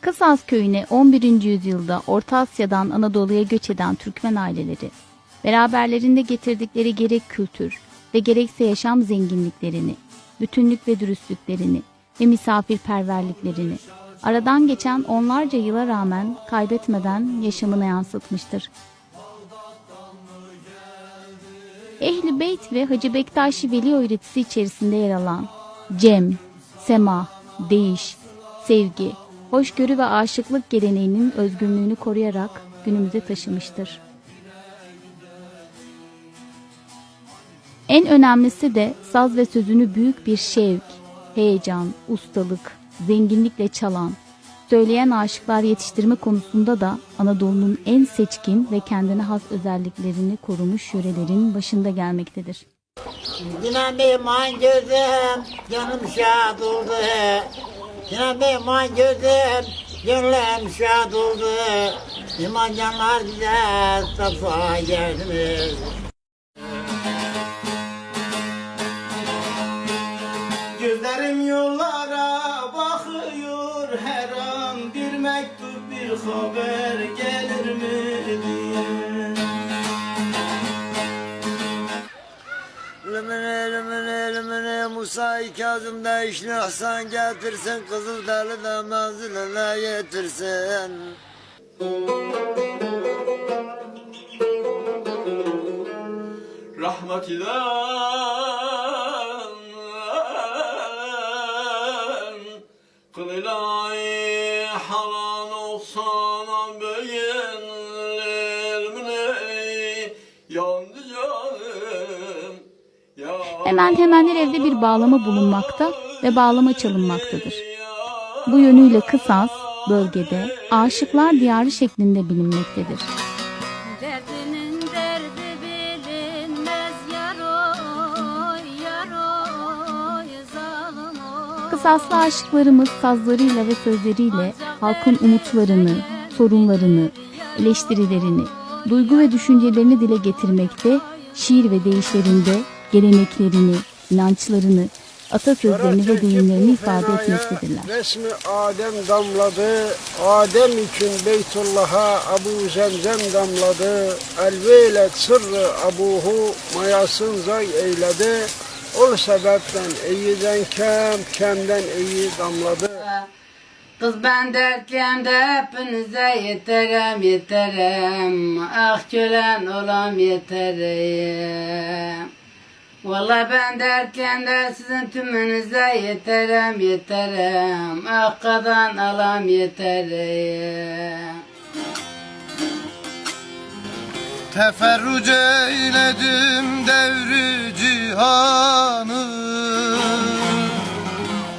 Kısas köyüne 11. yüzyılda Orta Asya'dan Anadolu'ya göç eden Türkmen aileleri, beraberlerinde getirdikleri gerek kültür ve gerekse yaşam zenginliklerini, bütünlük ve dürüstlüklerini ve misafirperverliklerini aradan geçen onlarca yıla rağmen kaybetmeden yaşamına yansıtmıştır. Ehli Beyt ve Hacı Bektaşi Veli öğretisi içerisinde yer alan Cem, Sema, Değiş, Sevgi, hoşgörü ve aşıklık geleneğinin özgünlüğünü koruyarak günümüze taşımıştır. En önemlisi de saz ve sözünü büyük bir şevk, heyecan, ustalık, zenginlikle çalan, söyleyen aşıklar yetiştirme konusunda da Anadolu'nun en seçkin ve kendine has özelliklerini korumuş yörelerin başında gelmektedir. Yine benim gözüm, canım şad oldu. Yine benim gözüm, gönlüm şad oldu. İman canlar bize safa geldiniz. Lümüne Musa Kazım da işini Hasan getirsin Kızıl deli de manzilene getirsin? Rahmetinden Hemen hemen her evde bir bağlama bulunmakta ve bağlama çalınmaktadır. Bu yönüyle Kısas bölgede aşıklar diyarı şeklinde bilinmektedir. Kısaslı aşıklarımız sazlarıyla ve sözleriyle halkın umutlarını, sorunlarını, eleştirilerini, duygu ve düşüncelerini dile getirmekte, şiir ve deyişlerinde geleneklerini, inançlarını, atasözlerini ve deyimlerini ifade etmektedirler. Resmi Adem damladı, Adem için Beytullah'a Abu Zemzem damladı. Elveyle sırrı abuhu mayasın zay eyledi. O sebepten iyiden kem, kemden iyi damladı. Kız ben dertliyim de hepinize yeterim yeterim Ah kölen olam yeterim Vallahi ben dertliyim de sizin tümünüze yeterim yeterim. Ah kadan alam yeterim. Teferruc eyledim devri cihanı.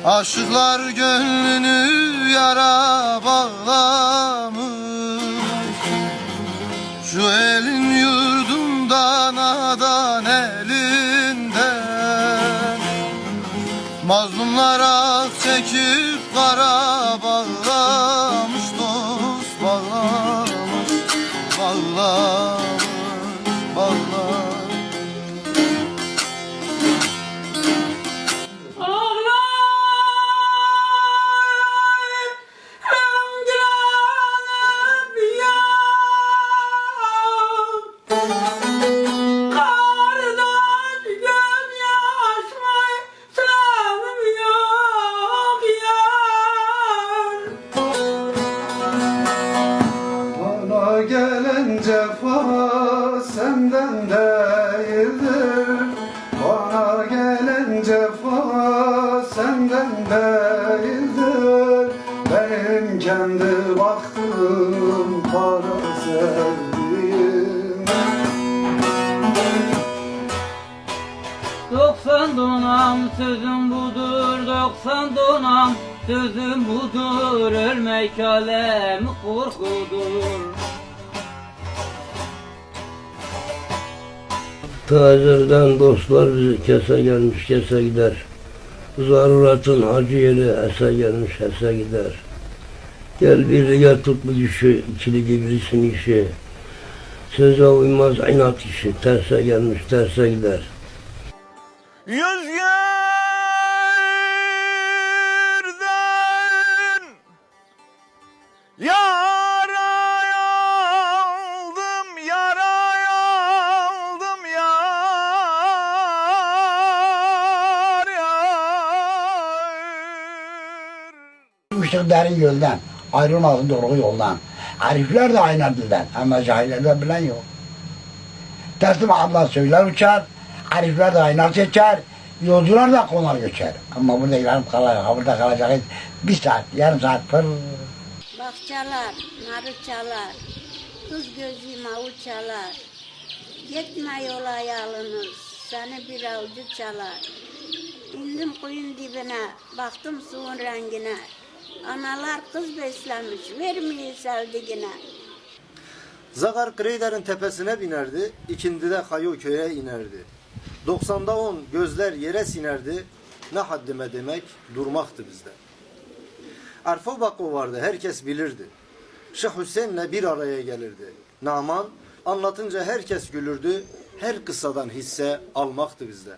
Aşıklar gönlünü yara bağlamış. Şu Ah çekip kara bağlamış dost Bağlamış bağlamış cefa senden değildir. Bana gelen cefa senden değildir. Benim kendi baktığım para sevdiğim. 90 donam sözüm budur 90 donam sözüm budur Ölmek alem korkudur Tazirden dostlar bizi kese gelmiş kese gider. Zaruratın hacı yeri ese gelmiş ese gider. Gel birliğe tut bu işi, ikili gibisin işi. Söze uymaz inat işi, terse gelmiş terse gider. Yüzgürden Mışık derin gölden, ayrılmasın doğru yoldan. Arifler de aynı dilden ama cahillerden bilen yok. Tertip abla söyler uçar, Arifler de aynar seçer, yolcular da konar göçer. Ama burada yarım kalacak, burada kalacak bir saat, yarım saat pır. Bahçalar, narı çalar, kız gözüm avuç çalar. Gitme yola yalınız, seni bir avcı çalar. İndim kuyun dibine, baktım suyun rengine. Analar kız beslemiş, vermiyor sevdiğine. Zagar Kreyder'in tepesine binerdi, ikindide Kayo köye inerdi. 90'da 10 gözler yere sinerdi, ne haddime demek durmaktı bizde. Arfa Bako vardı, herkes bilirdi. Şeyh Hüseyin'le bir araya gelirdi. Naman anlatınca herkes gülürdü, her kıssadan hisse almaktı bizde.